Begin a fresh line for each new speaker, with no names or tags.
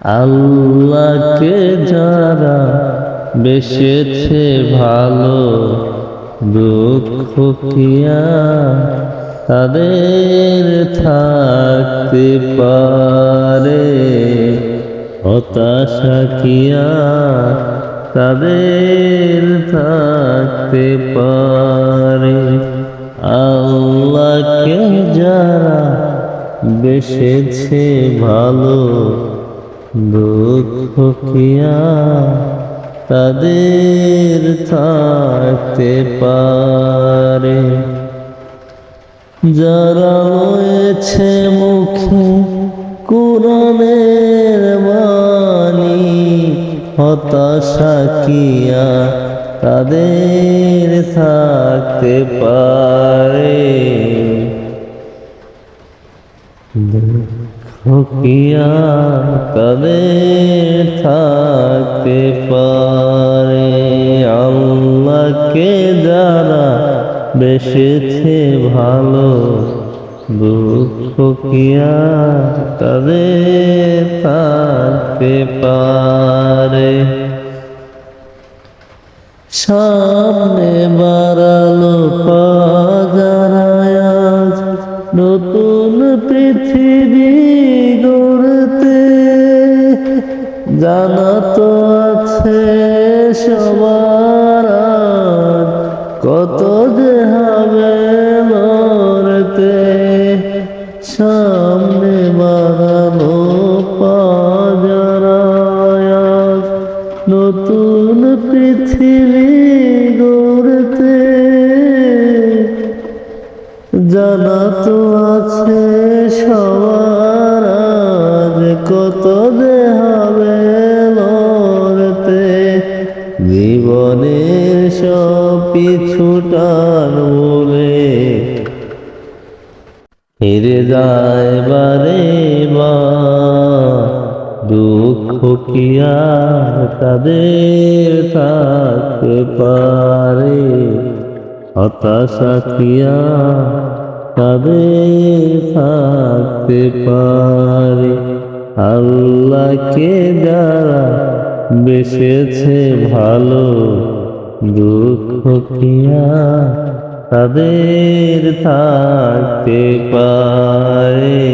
আল্লাহকে যারা বেসেছে ভালো দুঃখ কিয়া তাদের থাকতে পারে। হতাশা কিয়া তাদের থাকতে পারে। আল্লাহকে যারা বেসেছে ভালো দুঃখ তাদের থাকতে পারে। যারা রয়েছে মুখে কোরআনের বাণী হতাশা কিয়া তাদের থাকতে পারে। কিয়া তাদের থাকতে পারে? আল্লাহকে যারা বেসেছে ভালো দুঃখ কিয়া তাদের থাকতে পারে? সামনে বাড়ালো পৃথিবী গড়তে জানা তো আছে সবার কত যে হবে লড়তে সামনে বাড়ানো পাজারায়াজ নতুন পৃথিবী গড়তে জানা তো আছে সবার কত যে লড়তে জীবনের সব পিছুটান বলে ফিরে যায় বারে বা, দুঃখ কিয়া তাদের থাকতে পারে? হতাশা কিয়া তাদের থাকতে পারে। আল্লাহকে যারা বেসেছে ভালো দুঃখ কিয়া তাদের থাকতে পারে।